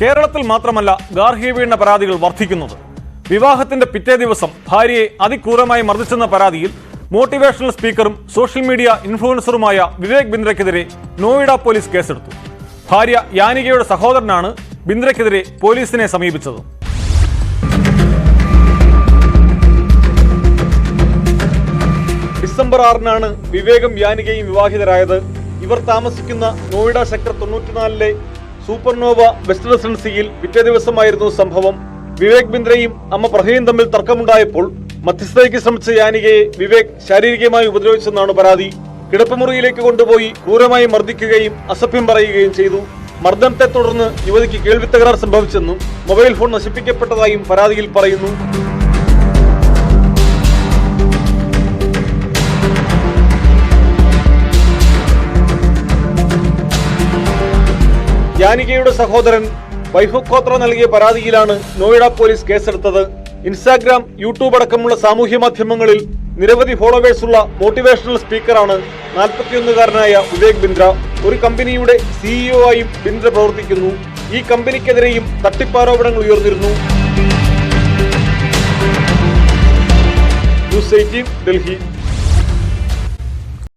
കേരളത്തിൽ മാത്രമല്ല ഗാർഹിക പരാതികൾ വർദ്ധിക്കുന്നത്. വിവാഹത്തിന്റെ പിറ്റേ ദിവസം ഭാര്യയെ അതിക്രൂരമായി മർദ്ദിച്ചെന്ന പരാതിയിൽ മോട്ടിവേഷണൽ സ്പീക്കറും സോഷ്യൽ മീഡിയ ഇൻഫ്ലുവൻസറുമായ വിവേക് ബിന്ദ്രയ്ക്കെതിരെ നോയിഡ പോലീസ് കേസെടുത്തു. ഭാര്യ യാനികയുടെ സഹോദരനാണ് ബിന്ദ്രയ്ക്കെതിരെ പോലീസിനെ സമീപിച്ചത്. ഡിസംബർ ആറിനാണ് വിവേകും യാനികയും വിവാഹിതരായത്. ഇവർ താമസിക്കുന്ന നോയിഡ സെക്ടർ തൊണ്ണൂറ്റിനാലിലെ സൂപ്പർനോവ വെസ്റ്റ് റെസിഡൻസിയിൽ പിറ്റേ ദിവസമായിരുന്നു സംഭവം. വിവേക് ബിന്ദ്രയും അമ്മ പ്രഹയും തമ്മിൽ തർക്കമുണ്ടായപ്പോൾ മധ്യസ്ഥതയ്ക്ക് ശ്രമിച്ച യാനികയെ വിവേക് ശാരീരികമായി ഉപദ്രവിച്ചെന്നാണ് പരാതി. കിടപ്പുമുറിയിലേക്ക് കൊണ്ടുപോയി ക്രൂരമായി മർദ്ദിക്കുകയും അസഭ്യം പറയുകയും ചെയ്തു. മർദ്ദനത്തെ തുടർന്ന് യുവതിക്ക് കേൾവി തകരാർ സംഭവിച്ചെന്നും മൊബൈൽ ഫോൺ നശിപ്പിക്കപ്പെട്ടതായും പരാതിയിൽ പറയുന്നു. യാനികയുടെ സഹോദരൻ വൈഹുക്കോത്ര നൽകിയ പരാതിയിലാണ് നോയിഡ പോലീസ് കേസെടുത്തത്. ഇൻസ്റ്റാഗ്രാം യൂട്യൂബ് അടക്കമുള്ള സാമൂഹ്യ മാധ്യമങ്ങളിൽ നിരവധി ഫോളോവേഴ്സ് ഉള്ള മോട്ടിവേഷണൽ സ്പീക്കറാണ് നാൽപ്പത്തിയൊന്നുകാരനായ വിവേക് ബിന്ദ്ര. ഒരു കമ്പനിയുടെ സിഇഒ ആയും ബിന്ദ്ര പ്രവർത്തിക്കുന്നു. ഈ കമ്പനിക്കെതിരെയും തട്ടിപ്പാരോപണങ്ങൾ ഉയർന്നിരുന്നു. News eighteen Delhi.